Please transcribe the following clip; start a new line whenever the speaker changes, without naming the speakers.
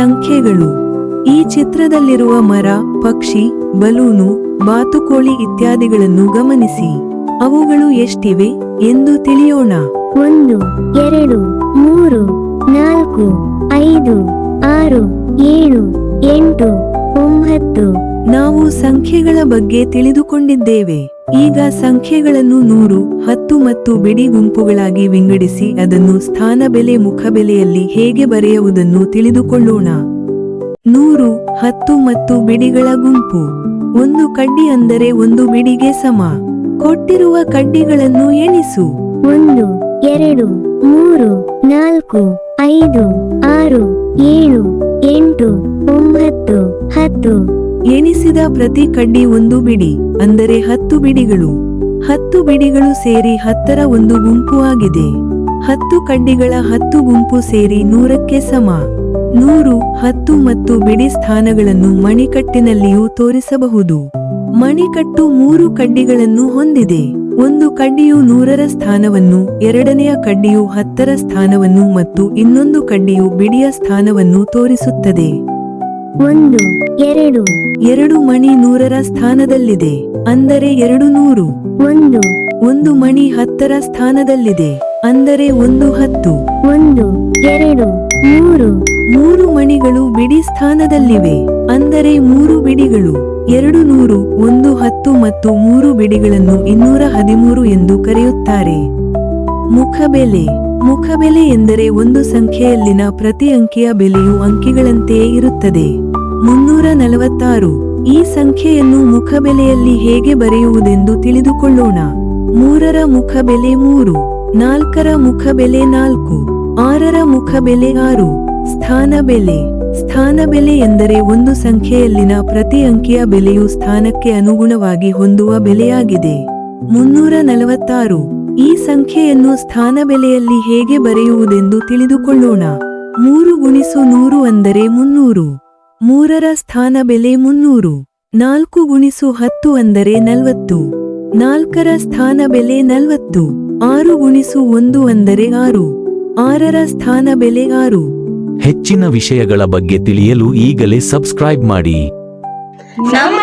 ಸಂಖ್ಯೆಗಳು. ಈ ಚಿತ್ರದಲ್ಲಿರುವ ಮರ ಪಕ್ಷಿ ಬಲೂನು ಬಾತುಕೋಳಿ ಇತ್ಯಾದಿಗಳನ್ನು ಗಮನಿಸಿ. ಅವುಗಳು ಎಷ್ಟಿವೆ ಎಂದು ತಿಳಿಯೋಣ.
ಒಂದು ಎರಡು ಮೂರು ನಾಲ್ಕು ಐದು ಆರು ಏಳು ಎಂಟು ಒಂಬತ್ತು.
ನಾವು ಸಂಖ್ಯೆಗಳ ಬಗ್ಗೆ ತಿಳಿದುಕೊಂಡಿದ್ದೇವೆ. ಈಗ ಸಂಖ್ಯೆಗಳನ್ನು ನೂರು ಹತ್ತು ಮತ್ತು ಬಿಡಿ ಗುಂಪುಗಳಾಗಿ ವಿಂಗಡಿಸಿ ಅದನ್ನು ಸ್ಥಾನಬೆಲೆ ಮುಖಬೆಲೆಯಲ್ಲಿ ಹೇಗೆ ಬರೆಯುವುದನ್ನು ತಿಳಿದುಕೊಳ್ಳೋಣ. ನೂರು ಹತ್ತು ಮತ್ತು ಬಿಡಿಗಳ ಗುಂಪು. ಒಂದು ಕಡ್ಡಿ ಅಂದರೆ ಒಂದು ಬಿಡಿಗೆ ಸಮ. ಕೊಟ್ಟಿರುವ ಕಡ್ಡಿಗಳನ್ನು ಎಣಿಸು.
ಒಂದು ಎರಡು ಮೂರು ನಾಲ್ಕು ಐದು ಆರು ಏಳು ಎಂಟು ಒಂಬತ್ತು ಹತ್ತು.
ಎಣಿಸಿದ ಪ್ರತಿ ಕಡ್ಡಿ ಒಂದು ಬಿಡಿ. ಅಂದರೆ ಹತ್ತು ಬಿಡಿಗಳು. ಹತ್ತು ಬಿಡಿಗಳು ಸೇರಿ ಹತ್ತರ ಒಂದು ಗುಂಪು ಆಗಿದೆ. ಹತ್ತು ಕಡ್ಡಿಗಳ ಹತ್ತು ಗುಂಪು ಸೇರಿ ನೂರಕ್ಕೆ ಸಮ. ನೂರು, ಹತ್ತು ಮತ್ತು ಬಿಡಿ ಸ್ಥಾನಗಳನ್ನು ಮಣಿಕಟ್ಟಿನಲ್ಲಿಯೂ ತೋರಿಸಬಹುದು. ಮಣಿಕಟ್ಟು ಮೂರು ಕಡ್ಡಿಗಳನ್ನು ಹೊಂದಿದೆ. ಒಂದು ಕಡ್ಡಿಯು ನೂರರ ಸ್ಥಾನವನ್ನು, ಎರಡನೆಯ ಕಡ್ಡಿಯು ಹತ್ತರ ಸ್ಥಾನವನ್ನು ಮತ್ತು ಇನ್ನೊಂದು ಕಡ್ಡಿಯು ಬಿಡಿಯ ಸ್ಥಾನವನ್ನು ತೋರಿಸುತ್ತದೆ.
ಒಂದು ಎರಡು.
ಎರಡು ಮಣಿ ನೂರರ ಸ್ಥಾನದಲ್ಲಿದೆ. ಅಂದರೆ ಎರಡು ನೂರು.
ಒಂದು.
ಒಂದು ಮಣಿ ಹತ್ತರ ಸ್ಥಾನದಲ್ಲಿದೆ. ಅಂದರೆ ಒಂದು ಹತ್ತು.
ಒಂದು. ಎರಡು. ಮೂರು.
ಮೂರು ಮಣಿಗಳು ಬಿಡಿ ಸ್ಥಾನದಲ್ಲಿವೆ. ಅಂದರೆ ಮೂರು ಬಿಡಿಗಳು. ಎರಡು ನೂರು ಒಂದು ಹತ್ತು ಮತ್ತು ಮೂರು ಬಿಡಿಗಳನ್ನು ಇನ್ನೂರ ಹದಿಮೂರು ಎಂದು ಕರೆಯುತ್ತಾರೆ. ಮುಖಬೆಲೆ. ಮುಖಬೆಲೆ ಎಂದರೆ ಒಂದು ಸಂಖ್ಯೆಯಲ್ಲಿನ ಪ್ರತಿ ಅಂಕಿಯ ಬೆಲೆಯು ಅಂಕಿಗಳಂತೆಯೇ ಇರುತ್ತದೆ. ಮುನ್ನೂರ ನಲವತ್ತಾರು ಈ ಸಂಖ್ಯೆಯನ್ನು ಮುಖಬೆಲೆಯಲ್ಲಿ ಹೇಗೆ ಬರೆಯುವುದೆಂದು ತಿಳಿದುಕೊಳ್ಳೋಣ. ಮೂರರ ಮುಖಬೆಲೆ ಮೂರು, ನಾಲ್ಕರ ಮುಖಬೆಲೆ ನಾಲ್ಕು, ಆರರ ಮುಖಬೆಲೆ ಆರು. ಸ್ಥಾನ ಬೆಲೆ ಸ್ಥಾನ ಬೆಲೆ ಎಂದರೆ ಒಂದು ಸಂಖ್ಯೆಯಲ್ಲಿನ ಪ್ರತಿ ಅಂಕಿಯ ಬೆಲೆಯು ಸ್ಥಾನಕ್ಕೆ ಅನುಗುಣವಾಗಿ ಹೊಂದುವ ಬೆಲೆಯಾಗಿದೆ. ಮುನ್ನೂರ ನಲವತ್ತಾರು ಈ ಸಂಖ್ಯೆಯನ್ನು ಸ್ಥಾನ ಬೆಲೆಯಲ್ಲಿ ಹೇಗೆ ಬರೆಯುವುದೆಂದು ತಿಳಿದುಕೊಳ್ಳೋಣ. ಮೂರು ಗುಣಿಸು ನೂರು ಅಂದರೆ ಮುನ್ನೂರು. ಮೂರರ ಸ್ಥಾನ ಬೆಲೆ ಮುನ್ನೂರು ನಾಲ್ಕು ಗುಣಿಸು ಹತ್ತು ಅಂದರೆ ನಲವತ್ತು ನಾಲ್ಕರ ಸ್ಥಾನ ಬೆಲೆ ನಲವತ್ತು ಆರು ಗುಣಿಸು ಒಂದು ಅಂದರೆ ಆರು ಆರರ ಸ್ಥಾನ ಬೆಲೆ ಆರು.
ಹೆಚ್ಚಿನ ವಿಷಯಗಳ ಬಗ್ಗೆ ತಿಳಿಯಲು ಈಗಲೇ ಸಬ್ಸ್ಕ್ರೈಬ್ ಮಾಡಿ.
ನಮ್ಮ